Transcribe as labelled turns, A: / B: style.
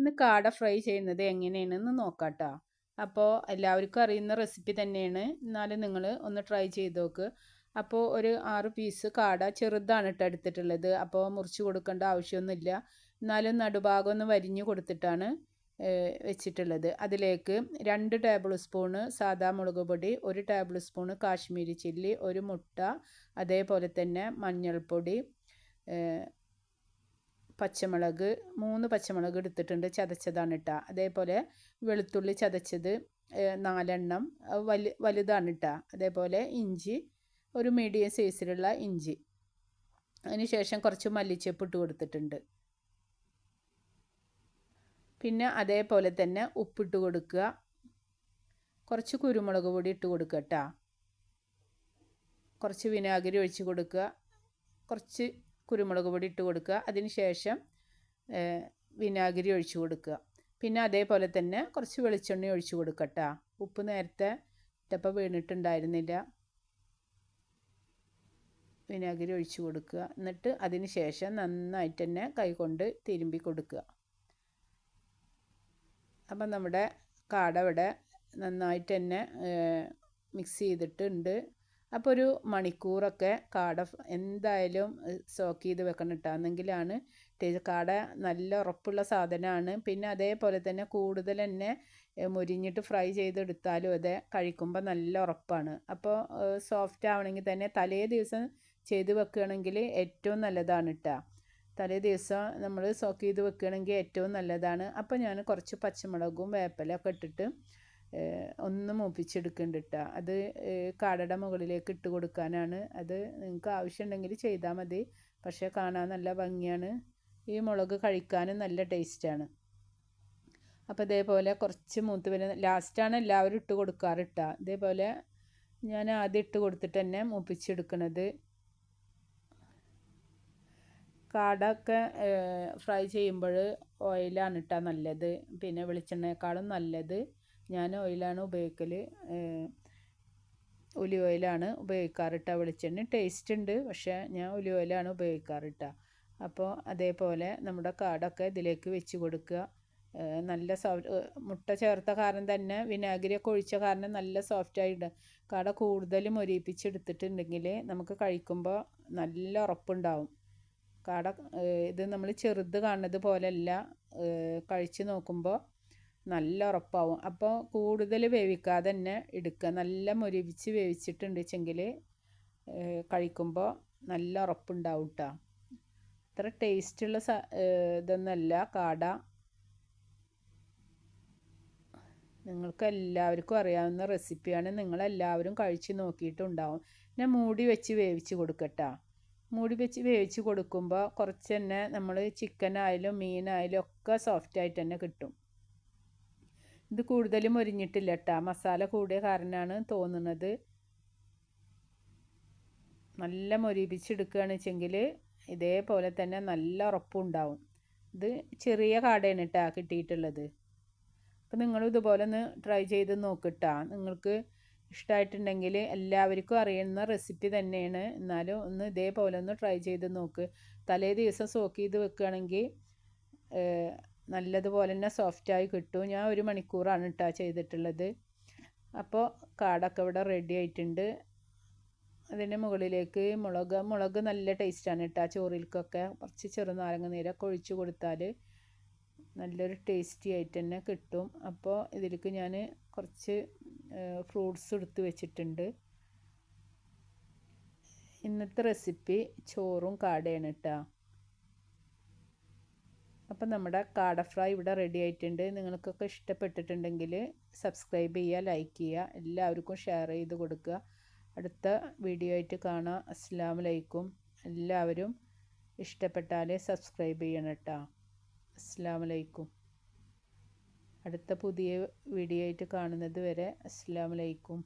A: ഇന്ന് കാട ഫ്രൈ ചെയ്യുന്നത് എങ്ങനെയാണെന്ന് നോക്കാട്ടോ. അപ്പോൾ എല്ലാവർക്കും അറിയുന്ന റെസിപ്പി തന്നെയാണ്. എന്നാലും നിങ്ങൾ ഒന്ന് ട്രൈ ചെയ്ത് നോക്ക്. അപ്പോൾ ഒരു ആറ് പീസ് കാട ചെറുതാണ് ഇട്ട് എടുത്തിട്ടുള്ളത്. അപ്പോൾ മുറിച്ച് കൊടുക്കേണ്ട ആവശ്യമൊന്നുമില്ല. എന്നാലും നടുഭാഗം ഒന്ന് വരിഞ്ഞു കൊടുത്തിട്ടാണ് വെച്ചിട്ടുള്ളത്. അതിലേക്ക് രണ്ട് ടേബിൾ സ്പൂണ് സാദാ മുളക് പൊടി ഒരു ടേബിൾ സ്പൂണ് കാശ്മീരി ചില്ലി ഒരു മുട്ട അതേപോലെ തന്നെ മഞ്ഞൾപ്പൊടി പച്ചമുളക് മൂന്ന് പച്ചമുളക് എടുത്തിട്ടുണ്ട് ചതച്ചതാണ് ഇട്ട. അതേപോലെ വെളുത്തുള്ളി ചതച്ചത് നാലെണ്ണം വലു വലുതാണ് ഇട്ട. അതേപോലെ ഇഞ്ചി ഒരു മീഡിയം സൈസിലുള്ള ഇഞ്ചി. അതിനുശേഷം കുറച്ച് മല്ലിച്ചപ്പ് ഇട്ട് കൊടുത്തിട്ടുണ്ട്. പിന്നെ അതേപോലെ തന്നെ ഉപ്പിട്ട് കൊടുക്കുക. കുറച്ച് കുരുമുളക് പൊടി ഇട്ട് കൊടുക്കുക കേട്ടോ. കുറച്ച് വിനാഗിരി ഒഴിച്ച് കൊടുക്കുക. കുറച്ച് കുരുമുളക് പൊടി ഇട്ട് കൊടുക്കുക. അതിനുശേഷം വിനാഗിരി ഒഴിച്ചു കൊടുക്കുക. പിന്നെ അതേപോലെ തന്നെ കുറച്ച് വെളിച്ചെണ്ണ ഒഴിച്ചു കൊടുക്കട്ടോ ഉപ്പ് നേരത്തെ ഇട്ടപ്പോൾ വീണിട്ടുണ്ടായിരുന്നില്ല. വിനാഗിരി ഒഴിച്ചു കൊടുക്കുക. എന്നിട്ട് അതിന് ശേഷം നന്നായിട്ട് തന്നെ കൈകൊണ്ട് തിരുമ്പി കൊടുക്കുക. അപ്പം നമ്മുടെ കാടവിടെ നന്നായിട്ട് തന്നെ മിക്സ് ചെയ്തിട്ടുണ്ട്. അപ്പോൾ ഒരു മണിക്കൂറൊക്കെ കാട എന്തായാലും സോക്ക് ചെയ്ത് വെക്കണം ഇട്ടാന്നെങ്കിലാണ് കാട നല്ല ഉറപ്പുള്ള സാധനമാണ് പിന്നെ അതേപോലെ തന്നെ കൂടുതൽ തന്നെ മുരിഞ്ഞിട്ട് ഫ്രൈ ചെയ്തെടുത്താലും അതെ കഴിക്കുമ്പോൾ നല്ല ഉറപ്പാണ്. അപ്പോൾ സോഫ്റ്റ് ആവണമെങ്കിൽ തന്നെ തലേ ദിവസം ചെയ്ത് വെക്കുകയാണെങ്കിൽ ഏറ്റവും നല്ലതാണ് കേട്ടോ തലേ ദിവസം നമ്മൾ സോക്ക് ചെയ്ത് വെക്കുകയാണെങ്കിൽ ഏറ്റവും നല്ലതാണ്. അപ്പോൾ ഞാൻ കുറച്ച് പച്ചമുളകും വേപ്പിലൊക്കെ ഇട്ടിട്ട് ഒന്ന് മൂപ്പിച്ചെടുക്കുന്നുണ്ട് കേട്ടോ അത് കാടയുടെ മുകളിലേക്ക് ഇട്ട് കൊടുക്കാനാണ്. അത് നിങ്ങൾക്ക് ആവശ്യമുണ്ടെങ്കിൽ ചെയ്താൽ മതി. പക്ഷേ കാണാൻ നല്ല ഭംഗിയാണ്. ഈ മുളക് കഴിക്കാനും നല്ല ടേസ്റ്റാണ്. അപ്പോൾ ഇതേപോലെ കുറച്ച് മൂത്ത് വരുന്ന ലാസ്റ്റാണ് എല്ലാവരും ഇട്ട് കൊടുക്കാറിട്ട. ഇതേപോലെ ഞാൻ ആദ്യം ഇട്ട് കൊടുത്തിട്ട് തന്നെ മൂപ്പിച്ചെടുക്കണത്. കാടൊക്കെ ഫ്രൈ ചെയ്യുമ്പോൾ ഓയിലാണ് ഇട്ടാൽ നല്ലത്. പിന്നെ വെളിച്ചെണ്ണയേക്കാളും നല്ലത്. ഞാൻ ഓയിലാണ് ഉപയോഗിക്കൽ ഒലി ഓയിലാണ് ഉപയോഗിക്കാറിട്ട വെളിച്ചെണ്ണ. ടേസ്റ്റ് ഉണ്ട് പക്ഷേ ഞാൻ ഒലി ഓയിലാണ് ഉപയോഗിക്കാറിട്ട. അപ്പോൾ അതേപോലെ നമ്മുടെ കാടൊക്കെ ഇതിലേക്ക് വെച്ച് കൊടുക്കുക. നല്ല സോഫ്റ്റ് മുട്ട ചേർത്ത കാരണം തന്നെ വിനാഗിരിയൊക്കെ ഒഴിച്ച കാരണം നല്ല സോഫ്റ്റായിട്ട് കാട കൂടുതൽ മൊരിയിപ്പിച്ചെടുത്തിട്ടുണ്ടെങ്കിൽ നമുക്ക് കഴിക്കുമ്പോൾ നല്ല ഉറപ്പുണ്ടാവും. കാട ഇത് നമ്മൾ ചെറുത് കാണുന്നത് പോലെയല്ല കഴിച്ച് നോക്കുമ്പോൾ നല്ല ഉറപ്പാവും അപ്പോൾ കൂടുതൽ വേവിക്കാതെ തന്നെ എടുക്കുക നല്ല മുരിവിച്ച് വേവിച്ചിട്ടുണ്ട് വെച്ചെങ്കിൽ കഴിക്കുമ്പോൾ നല്ല ഉറപ്പുണ്ടാവും കേട്ടോ അത്ര ടേസ്റ്റുള്ള സ ഇതൊന്നല്ല. കാട. നിങ്ങൾക്ക് എല്ലാവർക്കും അറിയാവുന്ന റെസിപ്പിയാണ്. നിങ്ങളെല്ലാവരും കഴിച്ച് നോക്കിയിട്ടുണ്ടാവും. ഞാൻ മൂടി വെച്ച് വേവിച്ച് കൊടുക്കട്ടോ. മൂടി വെച്ച് വേവിച്ച് കൊടുക്കുമ്പോൾ കുറച്ച് തന്നെ നമ്മൾ ചിക്കനായാലും മീനായാലും ഒക്കെ സോഫ്റ്റായിട്ട് തന്നെ കിട്ടും. ഇത് കൂടുതലും മൊരിഞ്ഞിട്ടില്ല കേട്ടോ മസാല കൂടിയ കാരണമാണ് തോന്നുന്നത്. നല്ല മൊരിപ്പിച്ചെടുക്കുകയാണ് വെച്ചെങ്കിൽ ഇതേപോലെ തന്നെ നല്ല ഉറപ്പുണ്ടാവും ഇത് ചെറിയ കാടയാണ് കേട്ടോ കിട്ടിയിട്ടുള്ളത്. അപ്പം നിങ്ങൾ ഇതുപോലെ ഒന്ന് ട്രൈ ചെയ്ത് നോക്കിട്ടാ. നിങ്ങൾക്ക് ഇഷ്ടമായിട്ടുണ്ടെങ്കിൽ എല്ലാവർക്കും അറിയുന്ന റെസിപ്പി തന്നെയാണ്. എന്നാലും ഒന്ന് ഇതേപോലെ ഒന്ന് ട്രൈ ചെയ്ത് നോക്ക്. തലേ ദിവസം സോക്ക് ചെയ്ത് വെക്കുകയാണെങ്കിൽ നല്ലതുപോലെ തന്നെ സോഫ്റ്റായി കിട്ടും. ഞാൻ ഒരു മണിക്കൂറാണ് ഇട്ടാ ചെയ്തിട്ടുള്ളത്. അപ്പോൾ കാടൊക്കെ ഇവിടെ റെഡി ആയിട്ടുണ്ട്. അതിന്റെ മുകളിലേക്ക് മുളക് മുളക് നല്ല ടേസ്റ്റാണ് കേട്ടോ ചോറിൽക്കൊക്കെ. കുറച്ച് ചെറുനാരങ്ങ നീരൊക്കെ ഒഴിച്ച് കൊടുത്താൽ നല്ലൊരു ടേസ്റ്റി ആയിട്ട് തന്നെ കിട്ടും. അപ്പോൾ ഇതിലേക്ക് ഞാൻ കുറച്ച് ഫ്രൂട്ട്സ് എടുത്ത് വെച്ചിട്ടുണ്ട്. ഇന്നത്തെ റെസിപ്പി ചോറും കാടയാണ് കേട്ടോ അപ്പം നമ്മുടെ കാട ഫ്രൈ ഇവിടെ റെഡി ആയിട്ടുണ്ട്. നിങ്ങൾക്കൊക്കെ ഇഷ്ടപ്പെട്ടിട്ടുണ്ടെങ്കിൽ സബ്സ്ക്രൈബ് ചെയ്യുക ലൈക്ക് ചെയ്യുക എല്ലാവർക്കും ഷെയർ ചെയ്ത് കൊടുക്കുക. അടുത്ത വീഡിയോ ആയിട്ട് കാണാം. അസ്സാം വലൈക്കും എല്ലാവരും ഇഷ്ടപ്പെട്ടാൽ സബ്സ്ക്രൈബ് ചെയ്യണം കേട്ടോ അസ്സാം വലൈക്കും അടുത്ത പുതിയ വീഡിയോ ആയിട്ട് കാണുന്നത് വരെ അസ്സാം വലൈക്കും